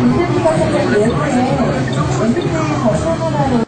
인터뷰가 생각되었을 때 언제나 거쳐나가는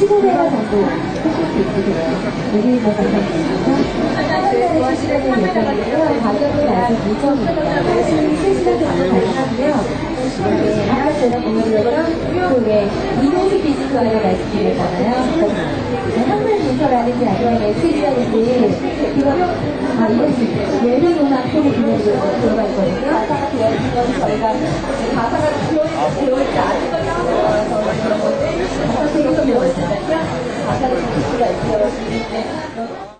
15회가 정도 하실 수 있으세요. 여기 뭐 감사드립니다. 가격은 아직 미정입니다. 실시간도 가능한데요. 제가 보여드렸던 그왜 이동식 디스크라고 말씀드렸잖아요. 네, 한글 문서라든지 아니면 메시지라든지 이거 아 이거 예능 음악 쪽에 그냥 들어가 있거든요. 가사가 되어 있는 건 저희가 가사가 되어 있지